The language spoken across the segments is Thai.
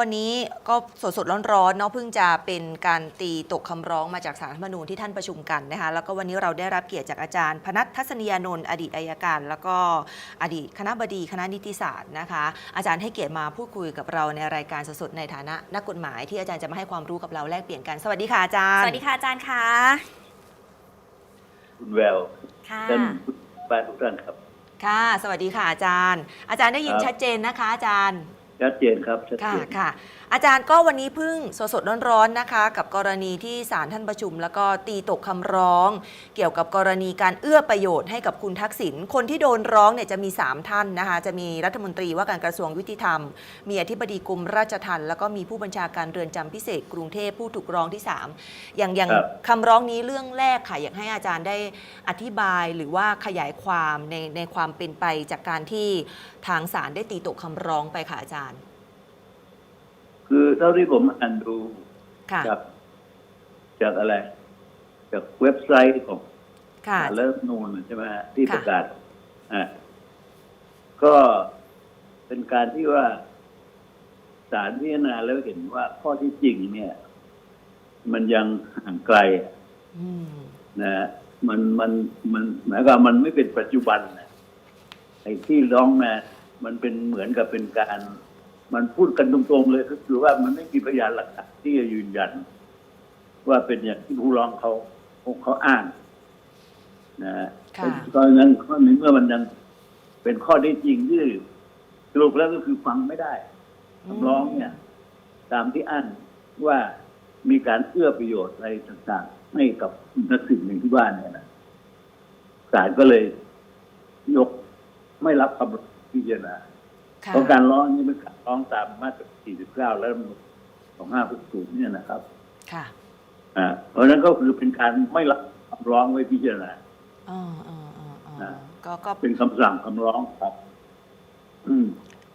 วันนี้ก็สดสดๆร้อนๆเนาะเพิ่งจะเป็นการตีตกคำร้องมาจากสารรัฐธรรมนูญที่ท่านประชุมกันนะคะแล้วก็วันนี้เราได้รับเกียรติจากอาจารย์ พนัททัศนียานนท์อดีตอายการ แล้วก็อดีตคณะบดีคณะนิติศาสตร์นะคะ อาจารย์ให้เกียรติมาพูดคุยกับเราในรายการสดๆในฐานะนักกฎหมายที่อาจารย์จะมาให้ความรู้กับเราแลกเปลี่ยนกัน สวัสดีค่ะอาจารย์สวัสดีค่ะอาจารย์ค่ะคุณแววค่ะท่านผู้บ้านทุกท่านครับค่ะ สวัสดีค่ะอาจารย์ อาจารย์ได้ยินครับชัดเจนนะคะ อาจารย์ ชัดเจนครับชัดค่ะเจนค่ะ อาจารย์ก็วันนี้เพิ่งสดสดๆร้อนๆนะคะ กับกรณีที่ศาลท่านประชุม แล้วก็ตีตกคำร้อง เกี่ยวกับกรณีการเอื้อประโยชน์ให้กับคุณทักษิณคนที่โดนร้องเนี่ยจะมี 3 ท่านนะคะ จะมีรัฐมนตรีว่าการกระทรวงยุติธรรม มีอธิบดีกรมราชทัณฑ์แล้วก็มีผู้บัญชาการเรือนจำพิเศษกรุงเทพผู้ถูกร้องที่ 3 อย่างอย่างครับคำร้องนี้เรื่องแรกค่ะอยากให้อาจารย์ได้อธิบายหรือว่าขยายความในในความเป็นไปจากการที่ทางศาลได้ตีตกคำร้องไปค่ะอาจารย์ คือเท่าที่ผมอ่านดูค่ะ จากจากอะไร จากเว็บไซต์ของค่ะศาลรัฐธรรมนูญใช่ไหมฮะที่ค่ะ ประกาศอะก็เป็นการที่ว่าศาลพิจารณาแล้วเห็นว่าข้อที่จริงเนี่ย มันยังห่างไกลอืม นะฮะมันมันมันหมายความมันไม่เป็นปัจจุบันนะไอ้ที่ร้องมา มันเป็นเหมือนกับเป็นการ มันพูดกันตรงๆเลยก็คือว่ามันไม่มีพยานหลักฐานที่จะยืนยัน ว่าเป็นอย่างที่ผู้ร้องเขาเขาอ้างนะฮะค่ะเพราะฉะนั้นข้อนี้เมื่อมันยังเป็นข้อได้จริงที่สรุปแล้วก็คือฟังไม่ได้คำร้องเนี่ย ตามที่อ้างว่ามีการเอื้อประโยชน์อะไรต่างๆให้กับนักสิ่งหนึ่งที่บ้านเนี่ยนะศาลก็เลยยกไม่รับคำพิจารณาค่ะ เพราะการร้องนี่เป็นการร้องตามมาตรา 49 และรัฐธรรมนูญ2560เนี่ยนะครับ ค่ะอ่าเพราะฉะนั้นก็คือเป็นการไม่รับคำร้องไว้พิจารณาอ๋ออ๋ออ๋ออ๋ออ่าก็ก็เป็นคำสั่งคำร้องครับ อืม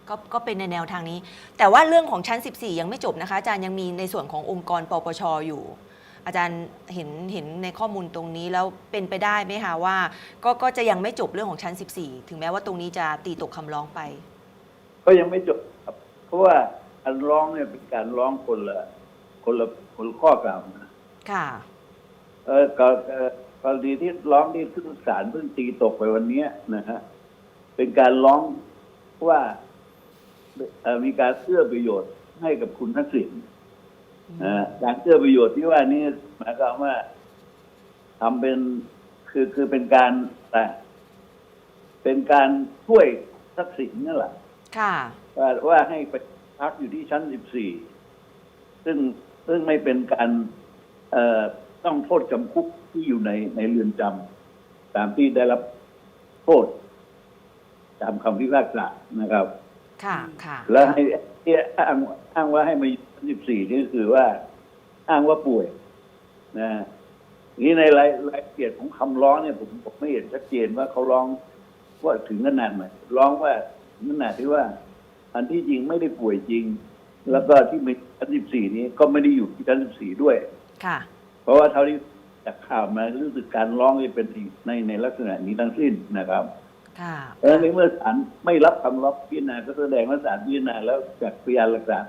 ก็ก็เป็นในแนวทางนี้ แต่ว่าเรื่องของชั้น 14 ยังไม่จบนะคะ อาจารย์ยังมีในส่วนขององค์กรปปชอยู่ อาจารย์เห็นเห็นในข้อมูลตรงนี้แล้วเป็นไปได้ไหมคะว่า ก็ก็จะยังไม่จบเรื่องของชั้น 14 ถึงแม้ว่าตรงนี้จะตีตกคำร้องไป ก็ยังไม่จบครับ เพราะว่าการร้องเนี่ยเป็นการร้องคนละคนละคนละข้อกล่าวหาค่ะ เออก็เอ่อกรณีที่ร้องที่ขึ้นศาลเพิ่งตีตกไปวันเนี้ยนะฮะเป็นการร้องว่าเอ่อมีการเอื้อประโยชน์ให้กับคุณทักษิณนะฮะการเอื้อประโยชน์ที่ว่านี่หมายความว่าทำเป็นคือคือเป็นการแต่เป็นการช่วยทักษิณนั่นแหละ ค่ะ ว่าว่าให้ไปพักอยู่ที่ชั้น 14 ซึ่งซึ่งไม่เป็นการเอ่อต้องโทษจำคุกที่อยู่ในในเรือนจำตามที่ได้รับโทษตามคำพิพากษานะครับ ค่ะ ค่ะ แล้วให้ที่อ้างอ้างว่าให้มาอยู่ชั้น 14 นี่ก็คือว่า อ้างว่าป่วย นะนี่ในรายรายละเอียดของคำร้องเนี่ยผมผมไม่เห็นชัดเจนว่าเขาร้องว่าถึงขนาดไหนร้องว่าถึง ขนาดที่ว่า อันที่จริงไม่ได้ป่วยจริง แล้วก็ที่มีชั้น14นี้ก็ไม่ได้อยู่ที่ชั้น14ด้วย ค่ะ เพราะว่าเท่าที่จากข่าวมารู้สึกการร้องนี่เป็นในในลักษณะนี้ทั้งสิ้นนะครับค่ะเพราะฉะนั้นในเมื่อศาลไม่รับคำร้องพิจารณาก็แสดงว่าศาลพิจารณาแล้วจากพยานหลักฐาน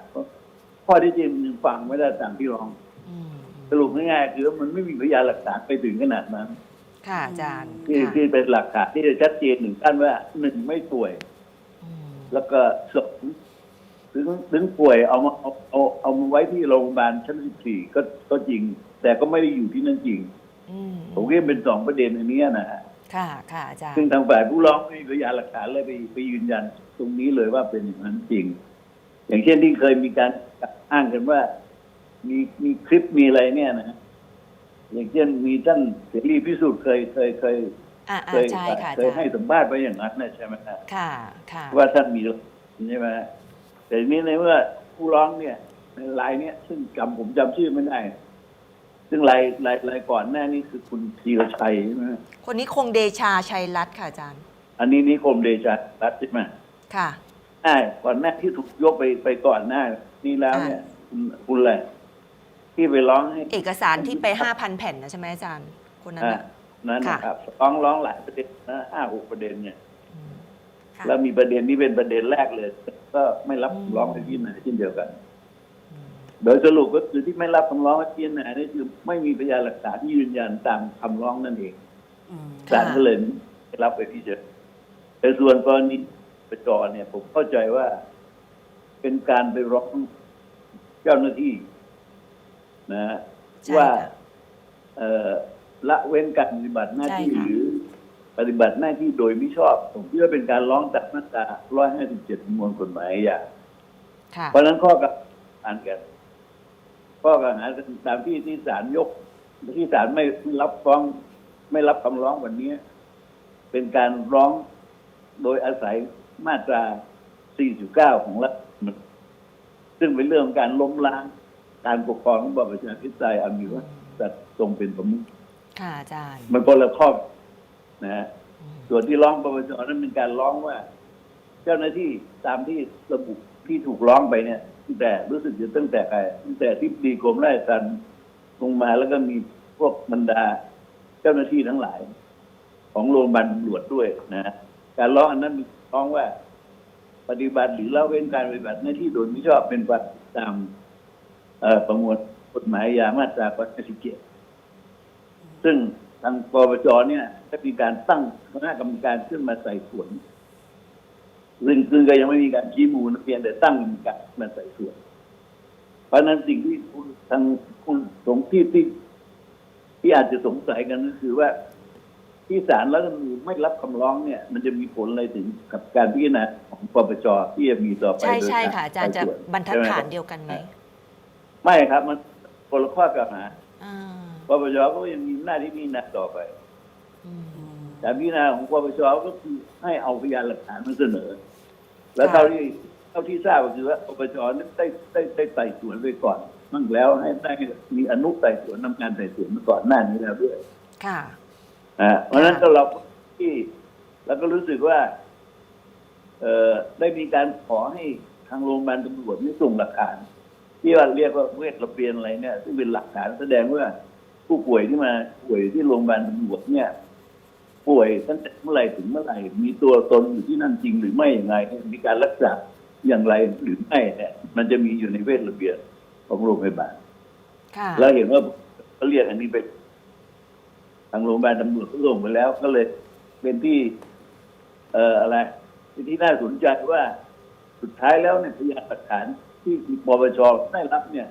ข้อที่จริงมันฟังไม่ได้ตามที่ร้องอืมสรุปง่ายๆคือว่ามันไม่มีพยานหลักฐานไปถึงขนาดนั้น ค่ะอาจารย์ที่ค่ะที่เป็นหลักฐานที่จะชัดเจนหนึ่งขั้นว่าหนึ่งไม่ป่วยอืม แล้วก็สองถึงถึงป่วยเอามาเอาเอาเอามาไว้ที่โรงพยาบาลชั้นสิบสี่ก็ก็จริง แต่ก็ไม่ได้อยู่ที่นั่นจริงอืมผมคิดว่าเป็นสองประเด็นอันเนี้ยนะฮะค่ะค่ะอาจารย์ซึ่งทางฝ่ายผู้ร้องไม่มีพยานหลักฐานเลยไปไปยืนยันตรงนี้เลยว่าเป็นอย่างนั้นจริง อย่างเช่นที่เคยมีการอ้างกันว่า มีมีคลิปมีอะไรเนี่ยนะฮะอย่างเช่นมีท่านเสรีพิสุทธิ์เคยเคยเคยอ่า เคยใช่ค่ะอาเคยจารให้ย์สัมภาษณ์ไปอย่างนั้นนะใช่ไหมฮะค่ะค่ะว่าท่านมีใช่ไหมฮะแต่ทีนี้ในเมื่อผู้ร้องเนี่ยในรายเนี้ยซึ่งจำผมจำชื่อไม่ได้ซึ่งรายรายรายก่อนหน้านี้คือคุณธีรชัยใช่ไหมฮะคนนี้คงเดชาชัยรัตน์ค่ะอาจารย์ อันนี้นิคมเดชารัตน์ใช่ไหมค่ะใช่ก่อนหน้าที่ถูกยกไปไปก่อนหน้า นี้แล้วเนี่ยคุณคุณอะไรที่ไปร้องให้เอกสารที่ไป5,000แผ่นนะใช่ไหมอาจารย์คนนั้นอ่าน่ะ นั้นค่ะ นะครับร้องร้องหลายประเด็นนะห้าหกประเด็นเนี่ย อืมค่ะ แล้วมีประเด็นนี้เป็นประเด็นแรกเลย ก็ไม่รับอืม ร้องไปที่ไหนเช่นเดียวกันโดยสรุปก็คือที่ไม่รับคำร้องว่าเทียนนานี่คือไม่มีพยานหลักฐานที่ยืนยันตามคำร้องนั่นเองอืมค่ะศาลก็เลยไม่รับไปพิจารณาแต่ส่วนกรณีประจรเนี่ย ผมเข้าใจว่า เป็นการไปร้องเจ้าหน้าที่ นะฮะใช่ว่า ค่ะเอ่อ ละเว้นการปฏิบัติหน้าที่ใช่ค่ะ หรือปฏิบัติหน้าที่โดยมิชอบ ผมคิดว่าเป็นการร้องตัดมาตรา157ประมวลกฎหมายอาญา ค่ะ เพราะฉะนั้นข้อกล่าวหากัน ข้อกล่าวหากันตามที่ที่ศาลยก ที่ศาลไม่รับฟ้อง ไม่รับคำร้องวันนี้ เป็นการร้องโดยอาศัยมาตรา 49 ของรัฐธรรมนูญซึ่งเป็นเรื่องของการล้มล้าง การปกครองของระบอบประชาธิปไตยอันมีว่าจะทรงเป็นประมุข ค่ะอาจารย์ มันคนละข้อนะฮะอืมส่วนที่ร้องปปชนั้นเป็นการร้องว่า เจ้าหน้าที่ตามที่ระบุที่ถูกร้องไปเนี่ยตั้งแต่รู้สึกจะตั้งแต่ใครตั้งแต่ที่ดีกรมราชทัณฑ์ลงมาแล้วก็มีพวกบรรดา เจ้าหน้าที่ทั้งหลาย ของโรงพยาบาลตำรวจด้วยนะฮะการร้องอันนั้นมีร้องว่า ปฏิบัติหรือละเว้นการปฏิบัติหน้าที่โดยมิชอบเป็นความผิดตามเอ่อประมวลกฎหมายอาญามาตรา157 ซึ่งทางปปชเนี่ยได้มีการตั้งคณะกรรมการขึ้นมาไต่สวนซึ่งคือก็ยังไม่มีการชี้มูลนะเพียงแต่ตั้งกรรมการมาไต่สวน เพราะฉะนั้นสิ่งที่คุณทางคุณสงที่ที่ที่อาจจะสงสัยกันก็คือว่าที่ศาลรัฐธรรมนูญไม่รับคำร้องเนี่ย มันจะมีผลอะไรถึงกับการพิจารณาของปปชที่จะมีต่อไปใช่โดยใช่กค่ะอาจารย์จะไต่สวนบรรทัดใช่ไหมฐานคบเดียวกันไหมไม่ครับมันคนละข้อกล่าวหาอ่า ปปชก็ยังมีหน้าที่พิจารณาต่อไปอืมอืมแต่พิจารณาของปปชก็คือให้เอาพยานหลักฐานมาเสนอ แล้วค่ะเท่าที่เท่าที่ทราบก็คือว่าปปชนั้นได้ได้ได้ไต่สวนไปก่อนมั่งแล้วให้ได้มีอนุไต่สวนทำการไต่สวนมาก่อนหน้านี้แล้วด้วย ค่ะอ่าเพราะฉะนั้นก็เราที่เราก็รู้สึกว่า เอ่อได้มีการขอให้ทางโรงพยาบาลตำรวจนี่ส่งหลักฐานที่ว่าเรียกว่าเวชระเบียนอะไรเนี่ย ซึ่งเป็นหลักฐานแสดงว่า ผู้ป่วยที่มาป่วยที่โรงพยาบาลตำรวจเนี่ย ป่วยตั้งแต่เมื่อไหร่ถึงเมื่อไหร่ มีตัวตนอยู่ที่นั่นจริงหรือไม่อย่างไรมีการรักษาอย่างไรหรือไม่เนี่ยมันจะมีอยู่ในเวชระเบียนของโรงพยาบาลค่ะแล้วเห็นว่าเขาเรียกอันนี้ไป ทางโรงพยาบาลตำรวจก็ส่งไปแล้ว ก็เลยเป็นที่ เอ่ออะไรเป็นที่น่าสนใจว่าสุดท้ายแล้วเนี่ยพยานหลักฐานที่ปปชได้รับเนี่ย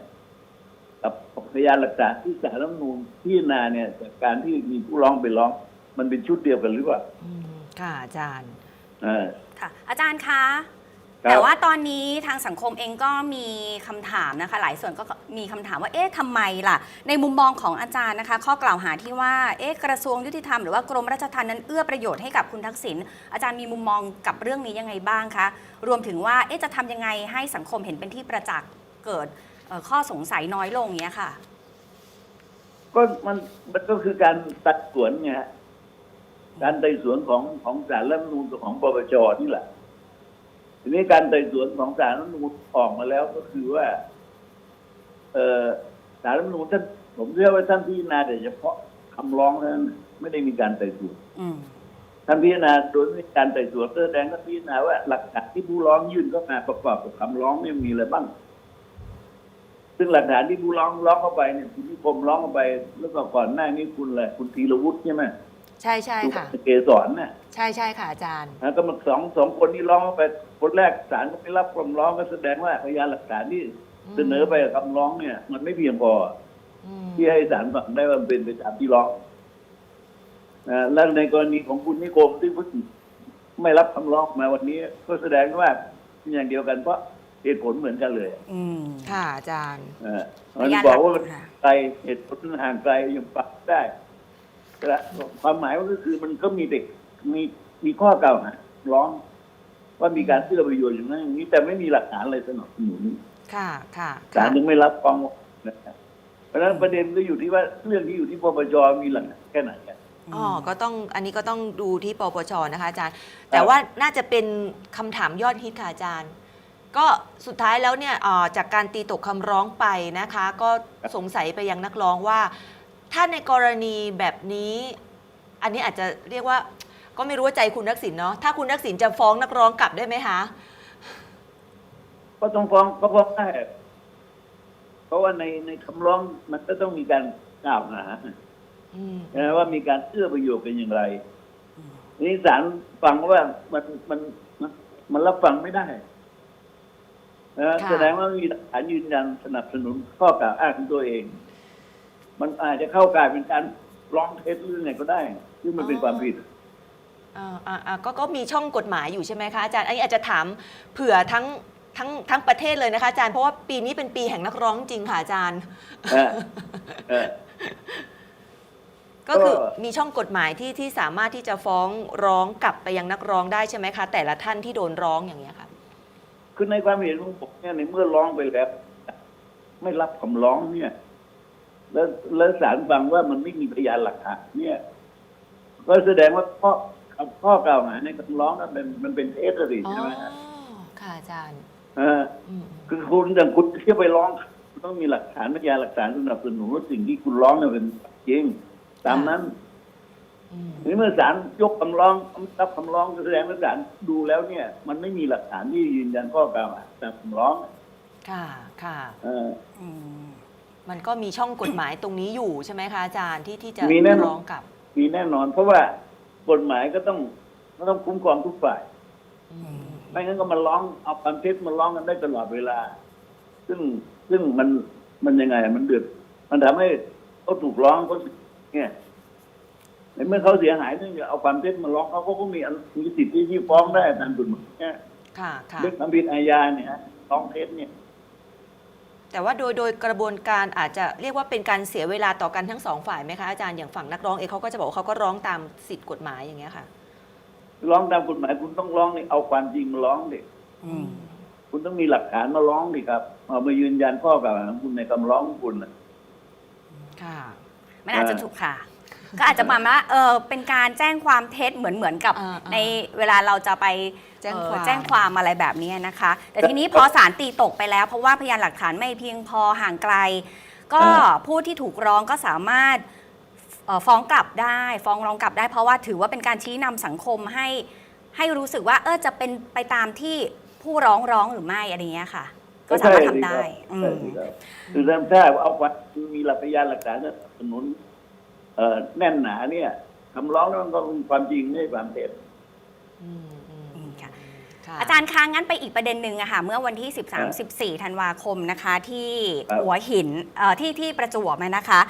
กับพยานหลักฐานที่สารรัฐธรรมนูญพิจารณาเนี่ยจากการที่มีผู้ร้องไปร้อง มันเป็นชุดเดียวกันหรือเปล่าอืมค่ะอาจารย์ อ่า ค่ะอาจารย์คะ ครับ แต่ว่าตอนนี้ทางสังคมเองก็มีคำถามนะคะ หลายส่วนก็มีคำถามว่าเอ๊ะทำไมล่ะ ในมุมมองของอาจารย์นะคะ ข้อกล่าวหาที่ว่าเอ๊ะกระทรวงยุติธรรมหรือว่ากรมราชทัณฑ์นั้นเอื้อประโยชน์ให้กับคุณทักษิณอาจารย์มีมุมมองกับเรื่องนี้ยังไงบ้างคะ รวมถึงว่าเอ๊ะจะทำยังไงให้สังคมเห็นเป็นที่ประจักษ์เกิดเอ่อ ข้อสงสัยน้อยลงอย่างเงี้ยค่ะ ก็มันมันก็คือการตัดสวนไงฮะการไต่สวนของของศาลรัฐธรรมนูญกับของปปชนี่แหละ ทีนี้การไต่สวนของศาลรัฐธรรมนูญออกมาแล้วก็คือว่า เออศาลรัฐธรรมนูญท่านผมเชื่อว่าท่านพิจารณาแต่เฉพาะคำร้องเท่านั้นไม่ได้มีการไต่สวนอืมท่านพิจารณาโดยไม่มีการไต่สวนก็แสดงท่านพิจารณาว่าหลักฐานที่ผู้ร้องยื่นเข้ามาประกอบกับคำร้องเนี่ยมีอะไรบ้าง ซึ่งหลักฐานที่ผู้ร้องร้องเข้าไปเนี่ยคุณนิคมร้องเข้าไป แล้วก็ก่อนหน้านี้คุณอะไรคุณธีรวุฒิใช่ไหมใช่ใช่คุณค่ะ เกสรน่ะใช่ใช่ค่ะอาจารย์นะก็มาสองสองคนที่ร้องเข้าไปคนแรกศาลก็ไม่รับคำร้องก็แสดงว่าพยานหลักฐานที่อืมเสนอไปกับคำร้องเนี่ย มันไม่เพียงพออืมที่ให้ศาลฟังได้ว่ามันเป็นไปตามที่ร้องนะแล้วในกรณีของคุณนิคมที่เพิ่งไม่รับคำร้องมาวันนี้ ก็แสดงว่าเป็นอย่างเดียวกันเพราะ เหตุผลเหมือนกันเลยอืมค่ะอาจารย์อ่ามันบอกว่ามันไกลเหตุผลมันห่างไกลยังปรับได้แต่ความหมายก็คือมันก็มีเด็กมีมีข้อกล่าวหาร้อง ว่ามีการเอื้อประโยชน์อย่างนั้นอย่างนี้แต่ไม่มีหลักฐานอะไรสนับสนุน ค่ะค่ะศาค่ะลยังไม่รับฟ้องนะครับเพราะฉะนั้นประเด็นก็อยู่ที่ว่าเรื่องที่อยู่ที่ปปชมีหลักฐานแค่ไหนกัน อ๋อ ก็ต้อง อันนี้ก็ต้องดูที่ปปชนะคะอาจารย์ แต่ว่าน่าจะเป็นคำถามยอดฮิตค่ะอาจารย์ ก็สุดท้ายแล้วเนี่ยเอ่อจากการตีตกคำร้องไปนะคะ ก็สงสัยไปยังนักร้องว่า ถ้าในกรณีแบบนี้ อันนี้อาจจะเรียกว่าก็ไม่รู้ว่าใจคุณทักษิณเนาะถ้าคุณทักษิณจะฟ้องนักร้องกลับได้ไหมคะ ก็ต้องฟ้องก็ฟ้องได้เพราะว่าในในคำร้องมันก็ต้องมีการกล่าวหาอืม นะว่ามีการเอื้อประโยชน์กันอย่างไรนี่ศาลฟังว่ามันมันมันมันรับฟังไม่ได้ นะค่ะแสดงว่ามีหลักฐานยืนยันสนับสนุนข้อกล่าวอ้างของตัวเอง มันอาจจะเข้ากลายเป็นการร้องเท็จหรือไงก็ได้ซึ่งมันเป็นความผิดอ่าอ่าอ่าก็ก็มีช่องกฎหมายอยู่ใช่ไหมคะอาจารย์อันนี้อาจจะถามเผื่อทั้งทั้งทั้งประเทศเลยนะคะอาจารย์เพราะว่าปีนี้เป็นปีแห่งนักร้องจริงค่ะอาจารย์ เออเออ ก็คือก็ มีช่องกฎหมายที่ที่สามารถที่จะฟ้องร้องกลับไปยังนักร้องได้ใช่ไหมคะ แต่ละท่านที่โดนร้องอย่างเงี้ยค่ะ คือในความเห็นของผมเนี่ยในเมื่อร้องไปแล้วไม่รับคำร้องเนี่ย แล้วแล้วศาลฟังว่ามันไม่มีพยานหลักฐานเนี่ย ก็แสดงว่าข้อข้อกล่าวหาในคำร้องนั้นเป็นมันเป็นเท็จหรืออ๋อใช่ไหมฮะค่ะอาจารย์เอออืมคือคุณอย่างคุณที่ไปร้องคุณต้องมีหลักฐานพยานหลักฐานสนับสนุนว่าสิ่งที่คุณร้องเนี่ยเป็นจริง ตามนั้นอืมที นี้เมื่อศาลยกคำร้องรับคำร้องก็แสดงว่าศาลดูแล้วเนี่ย มันไม่มีหลักฐานที่ยืนยันข้อกล่าวหาตามคำร้องค่ะค่ะเอออืมมันก็มีช่องกฎหมายตรงนี้อยู่ใช่ไหมคะอาจารย์ที่ที่จะมีแน่นอนร้องกลับมีแน่นอน เพราะว่ากฎหมายก็ต้องก็ต้องคุ้มครองทุกฝ่าย อืมไม่งั้นก็มาร้องเอาความเท็จมาร้องกันได้ตลอดเวลา ซึ่งซึ่งมันมันยังไงอะมันเดือดมันทำให้เขาถูกร้องเขาเนี่ยใน เมื่อเขาเสียหายเนื่องจากเอาความเท็จมาร้องเขาก็มีอันมีสิทธิ์ที่ที่ฟ้องได้ตามกฎหมายเนี่ยค่ะค่ะ เรื่องความผิดอาญาเนี่ยร้องเท็จเนี่ย แต่ว่าโดยโดยกระบวนการอาจจะเรียกว่าเป็นการเสียเวลาต่อกันทั้งสองฝ่ายไหมคะอาจารย์อย่างฝั่งนักร้องเองเขาก็จะบอกว่าเขาก็ร้องตามสิทธิกฎหมายอย่างเงี้ยค่ะ ร้องตามกฎหมายคุณต้องร้องนี่เอาความจริงมาร้องดิอืม คุณต้องมีหลักฐานมาร้องดิครับเอามายืนยันข้อกล่าวหาของคุณในคำร้องของคุณน่ะ ค่ะ มันอาจจะถูกค่ะ ก็อาจจะมาว่าเออเป็นการแจ้งความเท็จเหมือนเหมือนกับ อ่าอ่าในเวลาเราจะไปแจ้งเอ่อความแจ้งความอะไรแบบนี้นะคะ แต่ทีนี้พอศาลตีตกไปแล้ว เพราะว่าพยานหลักฐานไม่เพียงพอห่างไกล ก็ผู้ที่ถูกร้องก็สามารถเอ่อฟ้องกลับได้ ฟ้องร้องกลับได้ เพราะว่าถือว่าเป็นการชี้นำสังคมให้ให้รู้สึกว่าเออจะเป็นไปตามที่ผู้ร้องร้องหรือไม่อะไรอย่างเงี้ยค่ะ ก็สามารถทำได้ใช่อืสิมครับคือถ้าถ้าเอาความมีหลักพยานหลักฐานสนับสนุนเอ่อ แน่นหนาเนี่ยคำร้องนั้นมันก็เป็นความจริงไม่ใช่ความเท็จ อืมอืมอืมค่ะค่ะอาจารย์ค้างงั้นไปอีกประเด็นหนึ่งอะค่ะ เมื่อวันที่ครับ13 14 ธันวาคมนะคะ ที่ครับหัวหินเอ่อที่ที่ประจวบอะนะคะ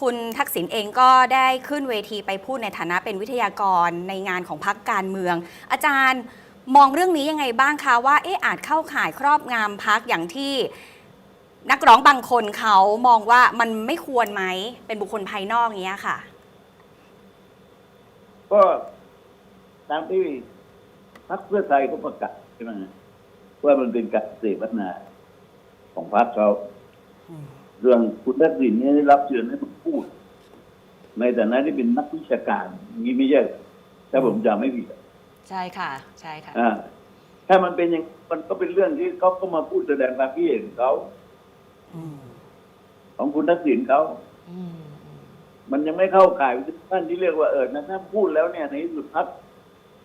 คุณทักษิณเองก็ได้ขึ้นเวทีไปพูดในฐานะเป็นวิทยากรในงานของพรรคการเมือง อาจารย์มองเรื่องนี้ยังไงบ้างคะว่าเอ๊ะอาจเข้าข่ายครอบงามพักอย่างที่ นักร้องบางคนเขามองว่ามันไม่ควรไหมเป็นบุคคลภายนอกเนี้ยค่ะ ก็ตามที่พรรคเพื่อไทยก็ประกาศใช่ไหมว่ามันเป็นการเสวนาของพรรคเขาเรื่องคุณทักษิณเนี่ยได้รับเชิญให้มาพูด ในฐานะที่เป็นนักวิชาการอย่างนี้ไม่ใช่ถ้าผมจำไม่ผิดใช่ค่ะ ใช่ค่ะอ่าถ้ามันเป็นอย่างมันก็เป็นเรื่องที่เขาก็มาพูดแสดงความคิดเห็นของเขา ของคุณทักษิณเขาอืมอืมมันยังไม่เข้าข่ายท่านที่เรียกว่าเออนะถ้าพูดแล้วเนี่ยในที่สุดพัก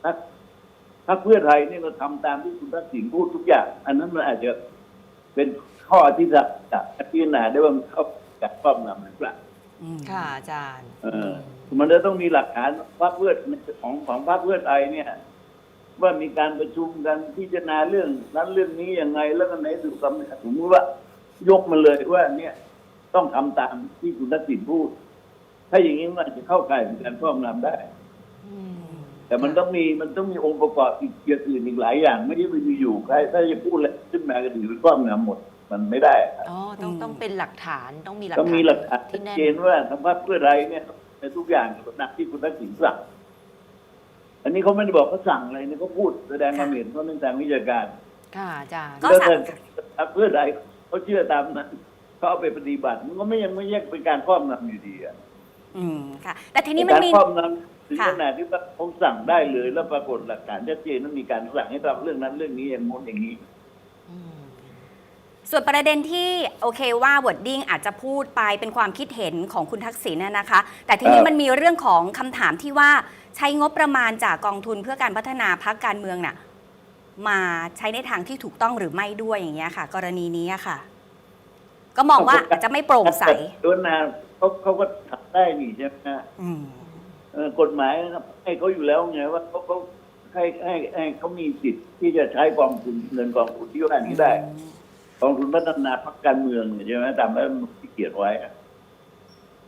พักพักเพื่อไทยเนี่ยก็ทำตามที่คุณทักษิณพูดทุกอย่าง อันนั้นมันอาจจะเป็นข้อที่จะจะพิจารณาได้ว่ามันเข้ากับครอบงำหรือเปล่าค่ะอาจารย์ เออ มันจะต้องมีหลักฐานพรรคเพื่อของของพรรคเพื่อไทยเนี่ย ว่ามีการประชุมกันพิจารณาเรื่อง นั้นเรื่องนี้ยังไงแล้วก็ไหนสุดสำคัญสมมติว่า ยกมาเลยว่าเนี่ยต้องทำตามที่คุณทักษิณพูด ถ้าอย่างนี้มันอาจจะเข้าข่ายเป็นการครอบงำได้อืมแต่มันต้องมีมันต้องมีองค์ประกอบอีกอย่างอื่นอีกหลายอย่าง ไม่ใช่ไปอยู่ๆใครถ้าจะพูดอะไรขึ้นมาก็ถือเป็นครอบงำหมดมันไม่ได้ครับอ๋อต้องอืมต้องเป็นหลักฐานต้องมีหลักต้องฐานมีหลักฐานชัที่ดแน่นเจนว่าทางพรรคเพื่อไทยเนี่ยในทุกอย่างหนักที่คุณทักษิณสั่งอันนี้เขาไม่ได้บอกเขาสั่งอะไรนี่เขาพูดแสดงความเห็นเขาในทางวิชาการ ค่ะอาจารย์ก็แล้วสั่งถ้าพรรคเพื่อไทย เขาเชื่อตามนั้นเขาเอาไปปฏิบัติ มันก็ไม่ยังไม่แยกเป็นการครอบงำอยู่ดีอะอืมค่ะ แต่ทีนี้มันการมี ครอบงำถึงค่ะ ขนาดที่ว่าเขาสั่งได้เลย แล้วปรากฏหลักฐานชัดเจนว่ามีการสั่งให้ทำเรื่องนั้นเรื่องนี้อย่างงู้นอย่างนี้อืมส่วนประเด็นที่โอเคว่าวอร์ดดิ้งอาจจะพูดไปเป็นความคิดเห็นของคุณทักษิณน่ะนะคะ แต่ทีนี้เออมันมีเรื่องของคำถามที่ว่าใช้งบประมาณจากกองทุนเพื่อการพัฒนาพักการเมืองน่ะ มาใช้ในทางที่ถูกต้องหรือไม่ด้วยอย่างเงี้ยค่ะ กรณีนี้อะค่ะ ก็มองว่าอาจจะไม่โปร่งใสตัวนานเขาเขาก็ทำได้นี่ใช่ไหมฮะอืมเอ่อกฎหมายให้เขาอยู่แล้วไงว่าเขาเขาให้ให้ให้เขามีสิทธิ์ที่จะใช้กองทุนเงินกองทุนที่ว่านี้ได้กองทุนพัฒนาพรรคการเมืองเนี่ยใช่ไหมตามรัฐธรรมนูญที่เขียนไว้อะ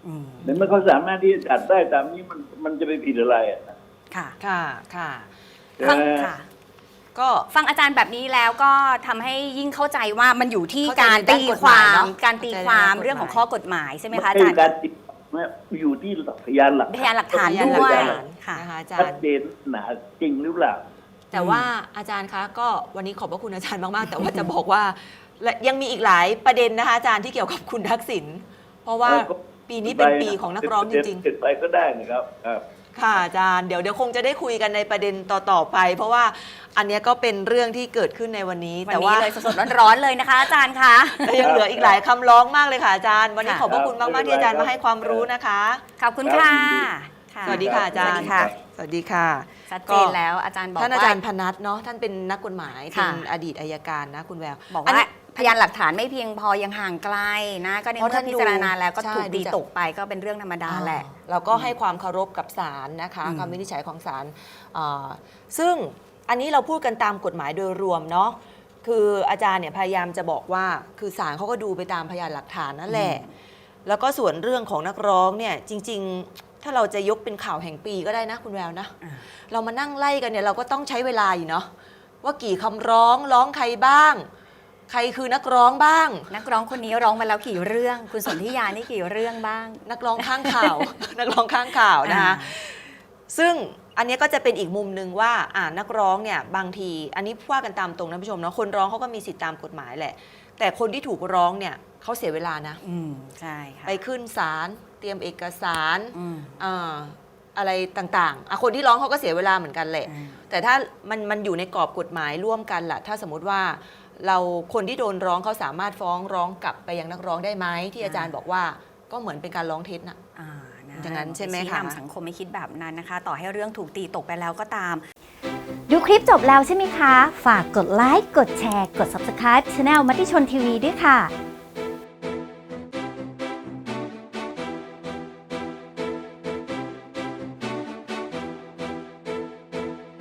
อืมในเมื่อเขาสามารถที่จะจัดได้ตามนี้มันมันจะไปผิดอะไรอะค่ะ ค่ะ ค่ะ ก็ฟังอาจารย์แบบนี้แล้วก็ทำให้ยิ่งเข้าใจว่ามันอยู่ที่เข้าใจการในด้านตีกฎคหมายวามเนอะการตีความเข้าใจในด้านกฎหมายเรื่องของข้อกฎหมายใช่ไหมคะอาไม่จารย์ใช่การติดนะอยู่ที่พยานหลักพยานหลักฐานพยานหลัด้กวยฐาน ค่ะ นะคะอาจาชัรดย์ เจนหนาจริงหรือเปล่า แต่ว่าอาจารย์คะก็วันนี้ขอบพระคุณอาจารย์มากๆ แต่ว่าจะบอกว่าและยังมีอีกหลายประเด็นนะคะอาจารย์ที่เกี่ยวกับคุณทักษิณเพราะว่าเออก็ปีนี้เป็นปีของนักร้องจริงเกิดไปก็ได้นะครับครับๆ ค่ะอาจารย์เดี๋ยวเดี๋ยวคงจะได้คุยกันในประเด็นต่อๆไป เพราะว่าอันเนี้ยก็เป็นเรื่องที่เกิดขึ้นในวันนี้ วันแต่นี้ว่าเลยสดๆร้อนๆเลยนะคะ อาจารย์คะ แต่ยังเหลืออีกหลายคำร้องมากเลยค่ะอาจารย์ วันนี้ค่ะขอบพระคุณมากๆที่อาจารย์มาให้ความรู้นะคะ ขอบคุณค่ะครับค่ะ สวัสดีค่ะอาจารย์ สวัสดีค่ะ สวัสดีค่ะ ชัดเจนแล้วอาจารย์บอกท่านอาว่า จารย์พนัทเนาะท่านเป็นนักกฎหมาย เป็ค่ะนอดีตอายการนะคุณแววบอกอันว่านี้ พยานหลักฐานไม่เพียงพอยังห่างไกลนะก็ในเพราะเมื่อท่านพิจารณาแล้วก็ใช่ถูกดูตีจาก ตกไปก็เป็นเรื่องธรรมดาแหละ เราก็ให้ความเคารพกับศาลนะคะอืม คำวินิจฉัยของศาลเอ่อซึ่งอันนี้เราพูดกันตามกฎหมายโดยรวมเนาะคืออาจารย์เนี่ยพยายามจะบอกว่าคือศาลเขาก็ดูไปตามพยานหลักฐานนั่นแหละ แล้วก็ส่วนเรื่องของนักร้องเนี่ยจริง ๆ ถ้าเราจะยกเป็นข่าวแห่งปีก็ได้นะคุณแววนะ อ่า เรามานั่งไล่กันเนี่ยเราก็ต้องใช้เวลาอยู่เนาะว่ากี่คำร้องร้องใครบ้าง ใครคือนักร้องบ้าง นักร้องคนนี้ร้องมาแล้วกี่เรื่อง คุณสนธิยานี่กี่เรื่องบ้าง นักร้องข้างข่าว นักร้องข้างข่าวนะคะ ซึ่งอันเนี้ยก็จะเป็นอีกมุมหนึ่งว่าอ่านักร้องเนี่ยบางที อันนี้ว่ากันตามตรงนะผู้ชมเนาะคนร้องเขาก็มีสิทธิตามกฎหมายแหละ แต่คนที่ถูกร้องเนี่ยเขาเสียเวลานะอืมใช่ค่ะไปขึ้นศาลเตรียมเอกสารอืมอ่าอะไรต่างๆอะคนที่ร้องเขาก็เสียเวลาเหมือนกันแหละอืมแต่ถ้ามันมันอยู่ในกรอบกฎหมายร่วมกันล่ะ ถ้าสมมติว่า เราคนที่โดนร้องเขาสามารถฟ้องร้องกลับไปยังนักร้องได้ไหมที่อาจารย์บอกว่าก็เหมือนเป็นการร้องเท็จน่ะอ่านะอย่างนั้นใช่ไหมชี้คะ นำสังคมไม่คิดแบบนั้นนะคะ ต่อให้เรื่องถูกตีตกไปแล้วก็ตาม ดูคลิปจบแล้วใช่ไหมคะ ฝากกดไลค์ กดแชร์ กด Subscribe Channel มติชนทีวีด้วยค่ะ